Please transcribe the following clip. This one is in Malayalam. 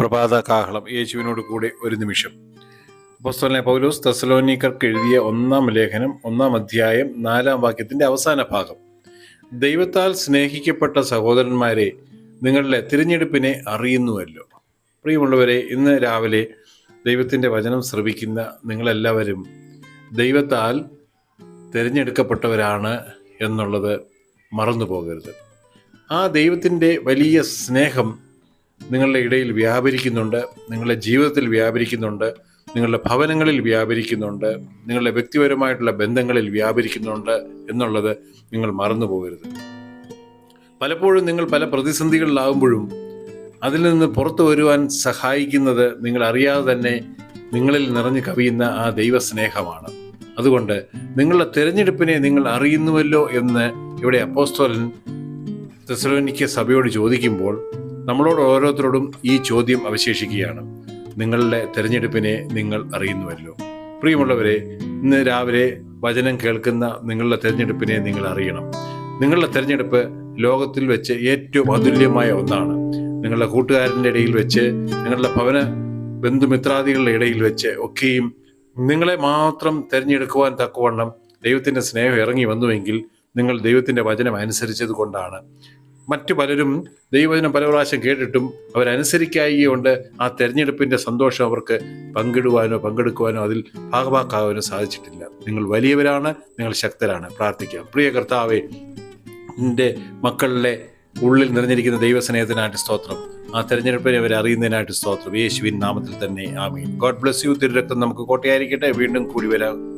പ്രഭാത കാഹളം യേശുവിനോട് കൂടെ ഒരു നിമിഷം. അപ്പോസ്തലനായ പൗലോസ് തെസലോനിക്കർക്ക് എഴുതിയ ഒന്നാം ലേഖനം ഒന്നാം അധ്യായം നാലാം വാക്യത്തിന്റെ അവസാന ഭാഗം. ദൈവത്താൽ സ്നേഹിക്കപ്പെട്ട സഹോദരന്മാരെ നിങ്ങളുടെ തിരഞ്ഞെടുപ്പിനെ അറിയുന്നുവല്ലോ. പ്രിയമുള്ളവരെ ഇന്ന് രാവിലെ ദൈവത്തിന്റെ വചനം ശ്രവിക്കുന്ന നിങ്ങളെല്ലാവരും ദൈവത്താൽ തിരഞ്ഞെടുക്കപ്പെട്ടവരാണ് എന്നുള്ളത് മറന്നു പോകരുത് ആ ദൈവത്തിന്റെ വലിയ സ്നേഹം നിങ്ങളുടെ ഇടയിൽ വ്യാപരിക്കുന്നുണ്ട് നിങ്ങളുടെ ജീവിതത്തിൽ വ്യാപരിക്കുന്നുണ്ട് നിങ്ങളുടെ ഭവനങ്ങളിൽ വ്യാപരിക്കുന്നുണ്ട് നിങ്ങളുടെ വ്യക്തിപരമായിട്ടുള്ള ബന്ധങ്ങളിൽ വ്യാപരിക്കുന്നുണ്ട് എന്നുള്ളത് നിങ്ങൾ മറന്നു പോകരുത്. പലപ്പോഴും നിങ്ങൾ പല പ്രതിസന്ധികളിലാകുമ്പോഴും അതിൽ നിന്ന് പുറത്തു വരുവാൻ സഹായിക്കുന്നത് നിങ്ങൾ അറിയാതെ തന്നെ നിങ്ങളിൽ നിറഞ്ഞു കവിയുന്ന ആ ദൈവസ്നേഹമാണ്. അതുകൊണ്ട് നിങ്ങളുടെ തിരഞ്ഞെടുപ്പിനെ നിങ്ങൾ അറിയുന്നുവല്ലോ എന്ന് ഇവിടെ അപ്പോസ്തോലൻ തെസലോനിക്ക സഭയോട് ചോദിക്കുമ്പോൾ നമ്മളോട് ഓരോരുത്തരോടും ഈ ചോദ്യം അവശേഷിക്കുകയാണ്. നിങ്ങളുടെ തിരഞ്ഞെടുപ്പിനെ നിങ്ങൾ അറിയുന്നുവല്ലോ. പ്രിയമുള്ളവരെ ഇന്ന് രാവിലെ വചനം കേൾക്കുന്ന നിങ്ങളുടെ തിരഞ്ഞെടുപ്പിനെ നിങ്ങൾ അറിയണം. നിങ്ങളുടെ തിരഞ്ഞെടുപ്പ് ലോകത്തിൽ വെച്ച് ഏറ്റവും അതുല്യമായ ഒന്നാണ്. നിങ്ങളുടെ കൂട്ടുകാരന്റെ ഇടയിൽ വെച്ച് നിങ്ങളുടെ ഭവന ബന്ധുമിത്രാദികളുടെ ഇടയിൽ വെച്ച് ഒക്കെയും നിങ്ങളെ മാത്രം തിരഞ്ഞെടുക്കുവാൻ തക്കവണ്ണം ദൈവത്തിന്റെ സ്നേഹം ഇറങ്ങി വന്നുവെങ്കിൽ നിങ്ങൾ ദൈവത്തിന്റെ വചനം അനുസരിച്ചത് കൊണ്ടാണ്. മറ്റു പലരും ദൈവജനം പല പ്രാവശ്യം കേട്ടിട്ടും അവരനുസരിക്കായികൊണ്ട് ആ തെരഞ്ഞെടുപ്പിന്റെ സന്തോഷം അവർക്ക് പങ്കിടുവാനോ പങ്കെടുക്കുവാനോ അതിൽ ഭാഗവാക്കാവാനോ സാധിച്ചിട്ടില്ല. നിങ്ങൾ വലിയവരാണ് നിങ്ങൾ ശക്തരാണ്. പ്രാർത്ഥിക്കാം. പ്രിയ കർത്താവെ എന്റെ മക്കളിലെ ഉള്ളിൽ നിറഞ്ഞിരിക്കുന്ന ദൈവസ്നേഹത്തിനായിട്ട് സ്തോത്രം. ആ തെരഞ്ഞെടുപ്പിനെ അവർ അറിയുന്നതിനായിട്ട് സ്തോത്രം. യേശുവിൻ നാമത്തിൽ തന്നെ ആമീൻ. God bless you. തിരുരക്തം നമുക്ക് കോട്ടയായിരിക്കട്ടെ. വീണ്ടും കൂടി വരാം.